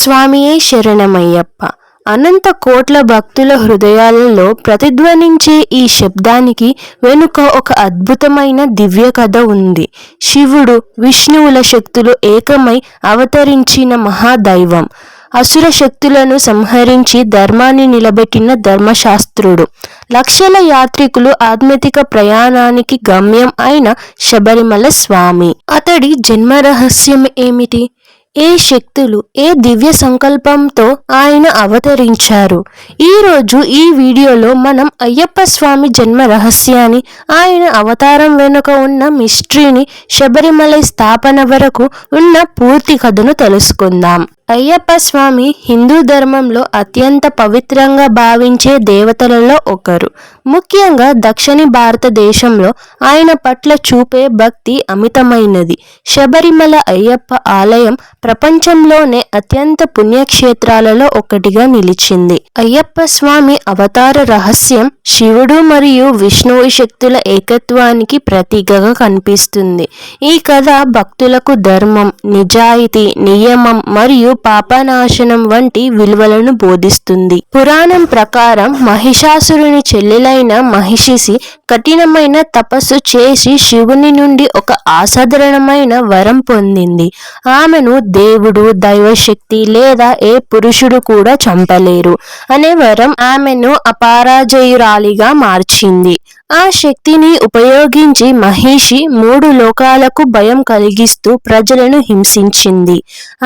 స్వామియే శరణమయ్యప్ప. అనంత కోట్ల భక్తుల హృదయాలలో ప్రతిధ్వనించే ఈ శబ్దానికి వెనుక ఒక అద్భుతమైన దివ్య కథ ఉంది. శివుడు విష్ణువుల శక్తులు ఏకమై అవతరించిన మహాదైవం. అసుర శక్తులను సంహరించి ధర్మాన్ని నిలబెట్టిన ధర్మశాస్త్రుడు. లక్షల యాత్రికులు ఆధ్యాత్మిక ప్రయాణానికి గమ్యం అయిన శబరిమల స్వామి. అతడి జన్మ రహస్యం ఏమిటి? ఏ శక్తులు ఏ దివ్య సంకల్పంతో ఆయన అవతరించారు? ఈరోజు ఈ వీడియోలో మనం అయ్యప్ప స్వామి జన్మ రహస్యాన్ని ఆయన అవతారం వెనుక ఉన్న మిస్టరీని శబరిమల స్థాపన వరకు ఉన్న పూర్తి కథను తెలుసుకుందాం. అయ్యప్ప స్వామి హిందూ ధర్మంలో అత్యంత పవిత్రంగా భావించే దేవతలలో ఒకరు. ముఖ్యంగా దక్షిణ భారతదేశంలో ఆయన పట్ల చూపే భక్తి అమితమైనది. శబరిమల అయ్యప్ప ఆలయం ప్రపంచంలోనే అత్యంత పుణ్యక్షేత్రాలలో ఒకటిగా నిలిచింది. అయ్యప్ప స్వామి అవతార రహస్యం శివుడు మరియు విష్ణువు శక్తుల ఏకత్వానికి ప్రతీకగా కనిపిస్తుంది. ఈ కథ భక్తులకు ధర్మం నిజాయితీ నియమం మరియు పాపనాశనం వంటి విలువలను బోధిస్తుంది. పురాణం ప్రకారం మహిషాసురుని చెల్లెలైన మహిషిసి కఠినమైన తపస్సు చేసి శివుని నుండి ఒక అసాధారణమైన వరం పొందింది. ఆమెను దేవుడు దైవశక్తి లేదా ఏ పురుషుడు కూడా చంపలేరు. అనే వరం ఆమెను అపారాజయురాలిగా మార్చింది. ఆ శక్తిని ఉపయోగించి మహిషి మూడు లోకాలకు భయం కలిగిస్తూ ప్రజలను హింసించింది.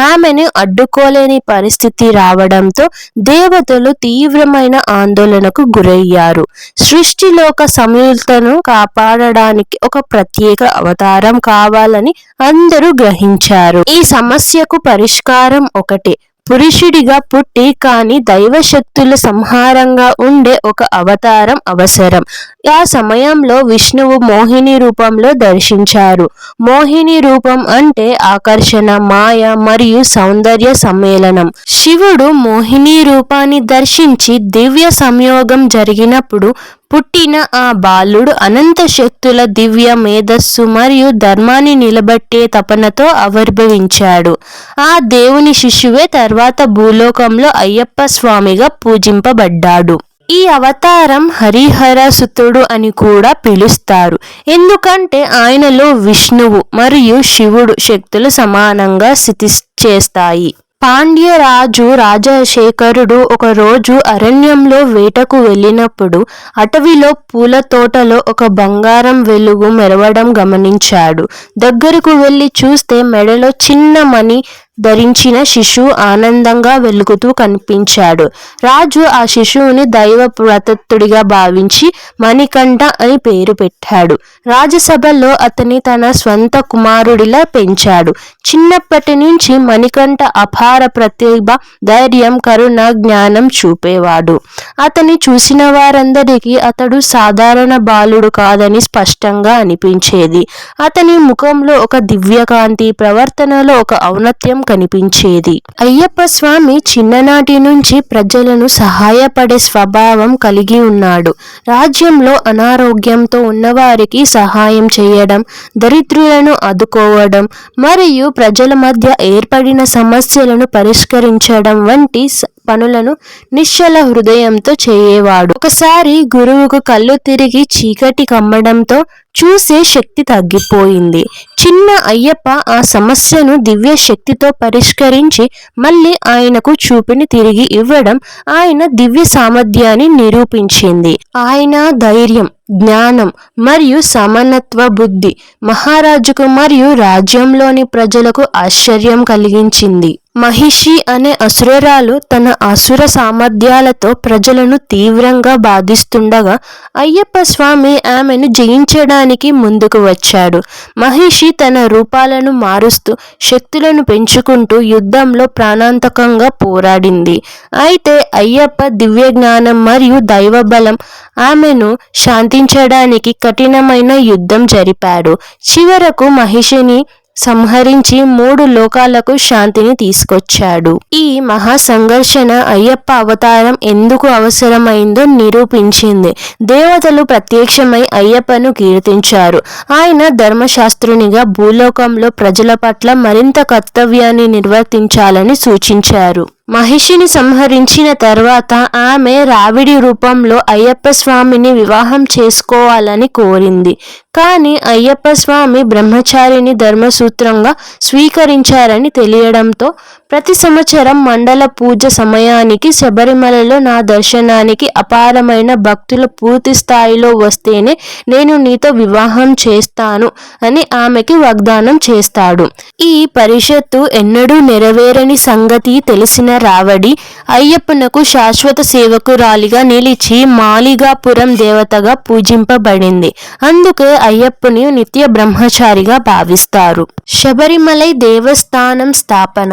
ఆమెను అడ్డుకోలేని పరిస్థితి రావడంతో దేవతలు తీవ్రమైన ఆందోళనకు గురయ్యారు. సృష్టిలోక సమీతను కాపాడడానికి ఒక ప్రత్యేక అవతారం కావాలని అందరూ గ్రహించారు. ఈ సమస్యకు పరిష్కారం ఒకటే. పురుషుడిగా పుట్టి కాని దైవశక్తుల సంహారంగా ఉండే ఒక అవతారం అవసరం. ఆ సమయంలో విష్ణువు మోహిని రూపంలో దర్శించారు. మోహిని రూపం అంటే ఆకర్షణ మాయ మరియు సౌందర్య సమ్మేళనం. శివుడు మోహిని రూపాన్ని దర్శించి దివ్య సంయోగం జరిగినప్పుడు పుట్టిన ఆ బాలుడు అనంత శక్తుల దివ్య మేధస్సు మరియు ధర్మాన్ని నిలబట్టే తపనతో ఆవిర్భవించాడు. ఆ దేవుని శిశువే తర్వాత భూలోకంలో అయ్యప్ప స్వామిగా పూజింపబడ్డాడు. ఈ అవతారం హరిహరసుతుడు అని కూడా పిలుస్తారు. ఎందుకంటే ఆయనలో విష్ణువు మరియు శివుడు శక్తులు సమానంగా స్థితి చేస్తాయి పాండ్యరాజు రాజశేఖరుడు ఒకరోజు అరణ్యంలో వేటకు వెళ్ళినప్పుడు అటవిలో పూల తోటలో ఒక బంగారం వెలుగు మెరవడం గమనించాడు. దగ్గరకు వెళ్ళి చూస్తే మెడలో చిన్న మణి ధరించిన శిశువు ఆనందంగా వెలుగుతూ కనిపించాడు. రాజు ఆ శిశువుని దైవ ప్రతత్తుడిగా భావించి మణికంఠ అని పేరు పెట్టాడు. రాజసభలో అతని తన స్వంత కుమారుడిలా పెంచాడు. చిన్నప్పటి నుంచి మణికంఠ అపార ప్రతిభ ధైర్యం కరుణ జ్ఞానం చూపేవాడు. అతని చూసిన వారందరికీ అతడు సాధారణ బాలుడు కాదని స్పష్టంగా అనిపించేది. అతని ముఖంలో ఒక దివ్యకాంతి ప్రవర్తనలో ఒక ఔన్నత్యం కనిపించేది. అయ్యప్ప స్వామి చిన్ననాటి నుంచి ప్రజలను సహాయపడే స్వభావం కలిగి ఉన్నాడు. రాజ్యంలో అనారోగ్యంతో ఉన్నవారికి సహాయం చేయడం దరిద్రులను ఆదుకోవడం మరియు ప్రజల మధ్య ఏర్పడిన సమస్యలను పరిష్కరించడం వంటి పనులను నిశ్చల హృదయంతో చేయేవాడు. ఒకసారి గురువుకు కళ్ళు తిరిగి చీకటి కమ్మడంతో చూసే శక్తి తగ్గిపోయింది. చిన్న అయ్యప్ప ఆ సమస్యను దివ్య శక్తితో పరిష్కరించి మళ్ళీ ఆయనకు చూపిని తిరిగి ఇవ్వడం ఆయన దివ్య సామర్థ్యాన్ని నిరూపించింది. ఆయన ధైర్యం జ్ఞానం మరియు సమానత్వ బుద్ధి మహారాజుకు మరియు రాజ్యంలోని ప్రజలకు ఆశ్చర్యం కలిగించింది. మహిషి అనే అసురరాలు తన అసుర సామర్థ్యాలతో ప్రజలను తీవ్రంగా బాధిస్తుండగా అయ్యప్ప స్వామి ఆమెను జయించడానికి ముందుకు వచ్చాడు. మహిషి తన రూపాలను మారుస్తూ శక్తులను పెంచుకుంటూ యుద్ధంలో ప్రాణాంతకంగా పోరాడింది. అయితే అయ్యప్ప దివ్య జ్ఞానం మరియు దైవబలం ఆమెను శాంతించడానికి కఠినమైన యుద్ధం జరిపాడు. చివరకు మహిషిని సంహరించి మూడు లోకాలకు శాంతిని తీసుకొచ్చాడు. ఈ మహా సంఘర్షణ అయ్యప్ప అవతారం ఎందుకు అవసరమైందో నిరూపించింది. దేవతలు ప్రత్యక్షమై అయ్యప్పను కీర్తించారు. ఆయన ధర్మశాస్త్రునిగా భూలోకంలో ప్రజల పట్ల మరింత కర్తవ్యాన్ని నిర్వర్తించాలని సూచించారు. మహిషిని సంహరించిన తర్వాత ఆమె రావిడి రూపంలో అయ్యప్ప స్వామిని వివాహం చేసుకోవాలని కోరింది. కానీ అయ్యప్ప స్వామి బ్రహ్మచారిని ధర్మసూత్రంగా స్వీకరించారని తెలియడంతో ప్రతి సంవత్సరం మండల పూజ సమయానికి శబరిమలలో నా దర్శనానికి అపారమైన భక్తులు పూర్తి స్థాయిలో వస్తేనే నేను నీతో వివాహం చేస్తాను అని ఆమెకి వాగ్దానం చేస్తాడు. ఈ పరిషత్తు ఎన్నడూ నెరవేరని సంగతి తెలిసిన రావడి అయ్యప్పనకు శాశ్వత సేవకురాలిగా నిలిచి మాలిగాపురం దేవతగా పూజింపబడింది. అందుకే అయ్యప్పని నిత్య బ్రహ్మచారిగా భావిస్తారు. శబరిమలై దేవస్థానం స్థాపన.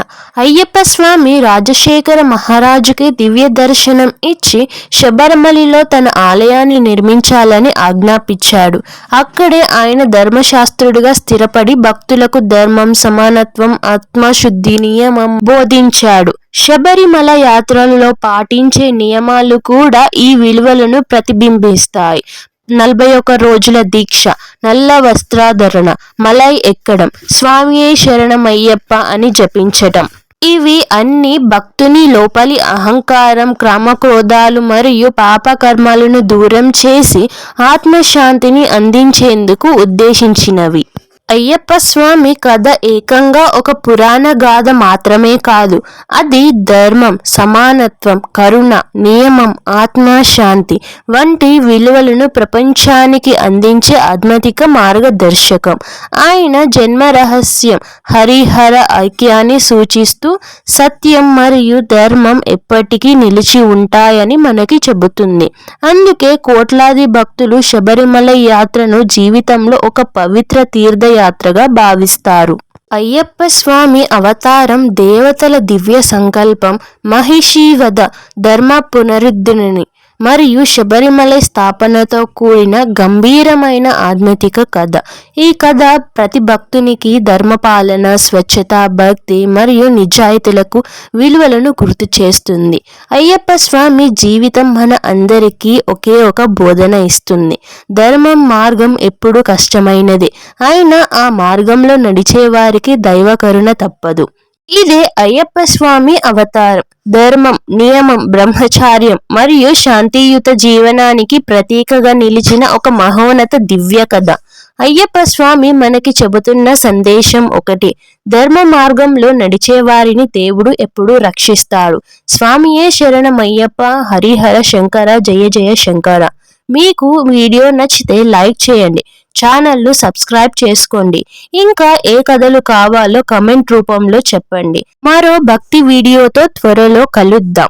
అయ్యప్ప స్వామి రాజశేఖర మహారాజుకి దివ్య దర్శనం ఇచ్చి శబరిమలిలో తన ఆలయాన్ని నిర్మించాలని ఆజ్ఞాపించాడు. అక్కడే ఆయన ధర్మశాస్త్రుడిగా స్థిరపడి భక్తులకు ధర్మం సమానత్వం ఆత్మశుద్ధి నియమం బోధించాడు. శబరిమల యాత్రలలో పాటించే నియమాలు కూడా ఈ విలువలను ప్రతిబింబిస్తాయి. నలభై ఒక రోజుల దీక్ష నల్ల వస్త్రాధరణ మలై ఎక్కడం స్వామియే శరణమయ్యప్ప అని జపించటం. ఇవి అన్ని భక్తుని లోపలి అహంకారం క్రమక్రోధాలు మరియు పాపకర్మాలను దూరం చేసి ఆత్మశాంతిని అందించేందుకు ఉద్దేశించినవి. అయ్యప్ప స్వామి కథ ఏకంగా ఒక పురాణ గాథ మాత్రమే కాదు. అది ధర్మం సమానత్వం కరుణ నియమం ఆత్మశాంతి వంటి విలువలను ప్రపంచానికి అందించే ఆధ్యాత్మిక మార్గదర్శకం. ఆయన జన్మ రహస్యం హరిహర ఐక్యాన్ని సూచిస్తూ సత్యం మరియు ధర్మం ఎప్పటికీ నిలిచి ఉంటాయని మనకి చెబుతుంది. అందుకే కోట్లాది భక్తులు శబరిమల యాత్రను జీవితంలో ఒక పవిత్ర తీర్థయాత్రగా భావిస్తారు. అయ్యప్ప స్వామి అవతారం దేవతల దివ్య సంకల్పం మహిషీవద ధర్మ పునరుద్ధరణి. మరియు శబరిమల స్థాపనతో కూడిన గంభీరమైన ఆధ్యాత్మిక కథ. ఈ కథ ప్రతి భక్తునికి ధర్మపాలన స్వచ్ఛత భక్తి మరియు నిజాయితీలకు విలువలను గుర్తు చేస్తుంది. అయ్యప్ప స్వామి జీవితం మన అందరికీ ఒకే ఒక బోధన ఇస్తుంది. ధర్మం మార్గం ఎప్పుడూ కష్టమైనది. అయినా ఆ మార్గంలో నడిచే వారికి దైవ కరుణ తప్పదు. ఇదే అయ్యప్ప స్వామి అవతారం. ధర్మం నియమం బ్రహ్మచార్యం మరియు శాంతియుత జీవనానికి ప్రతీకగా నిలిచిన ఒక మహోన్నత దివ్య కథ. అయ్యప్ప స్వామి మనకి చెబుతున్న సందేశం ఒకటి. ధర్మ మార్గంలో నడిచే వారిని దేవుడు ఎప్పుడూ రక్షిస్తాడు. స్వామియే శరణమయ్యప్ప హరిహర శంకర జయ జయ శంకర. మీకు వీడియో నచ్చితే లైక్ చేయండి. ఛానల్ను సబ్స్క్రైబ్ చేసుకోండి. ఇంకా ఏ కథలు కావాలో కమెంట్ రూపంలో చెప్పండి. మరో భక్తి వీడియోతో త్వరలో కలుద్దాం.